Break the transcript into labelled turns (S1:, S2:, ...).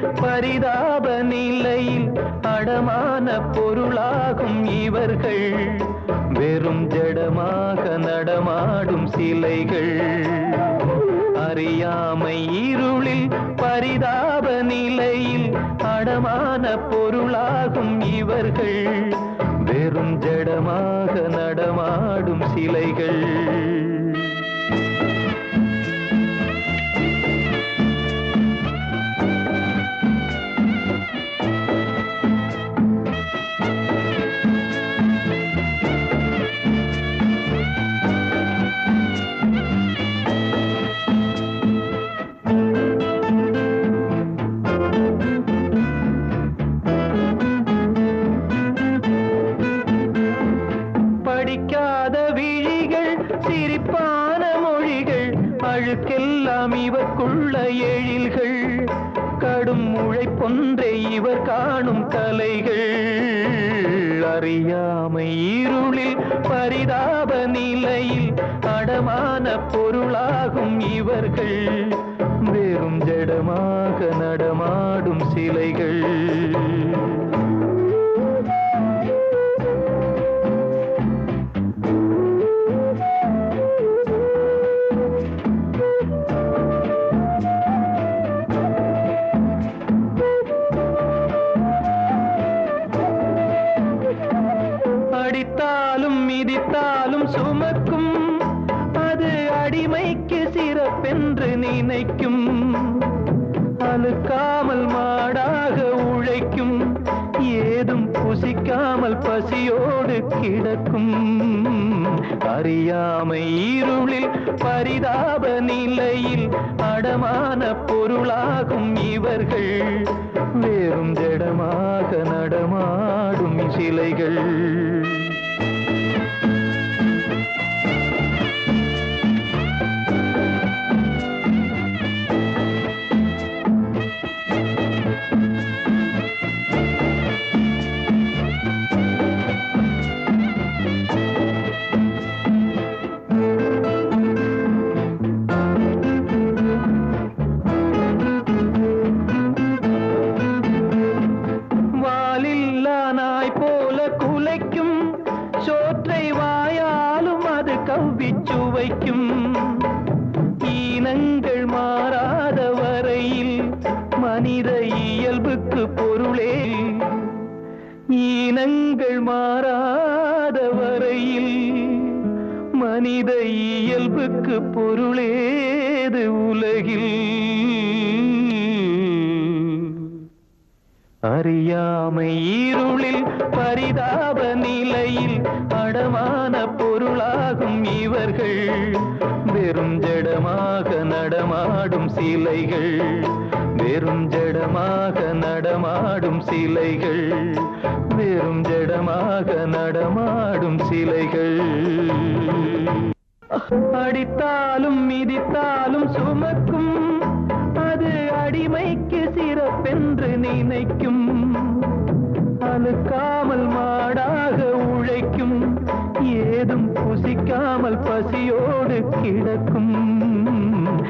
S1: பரிதாப நிலையில் அடமான பொருளாகும் இவர்கள். வெறும் ஜடமாக நடமாடும் சிலைகள். அறியாமை இருளில் பரிதாப நிலையில் அடமான பொருளாகும் இவர்கள். வெறும் ஜடமாக நடமாடும் சிலைகள். அழுக்கெல்லாம் இவர்க்குள்ள எழில்கள். கடும் உழைப்பொன்றே இவர் காணும் கலைகள் அறியாமை இருளில் பரிதாப நிலையில் அடமான பொருளாகும் இவர்கள். வெறும் ஜடமாக நடமாடும் சிலைகள். அடித்தாலும் மிதித்தாலும் சுமக்கும். அது அடிமைக்கு சிறப்பென்று நினைக்கும். அழுக்காமல் மாடாக உழைக்கும். ஏதும் புசிக்காமல் பசியோடு கிடக்கும். அறியாமை இருளில் பரிதாப நிலையில் அடமான பொருளாகும் இவர்கள். வேறும் ஜடமாக நடமாடும் சிலைகள். பூவைக்கும் ஈனங்கள் மாறாத வரையில் மனித இயல்புக்கு பொருளே. ஈனங்கள் மாறாத வரையில் மனித இயல்புக்கு பொருளேது உலகில். அறியாமை இருளில் பரிதாப நிலையில் அடமான பொருளாகும் இவர்கள். வெறும் ஜடமாக நடமாடும் சிலைகள். வெறும் ஜடமாக நடமாடும் சிலைகள். வெறும் ஜடமாக நடமாடும் சிலைகள். அடித்தாலும் மிதித்தாலும் சுமக்கும் அது அடிமைக்கு அழுக்காமல் மா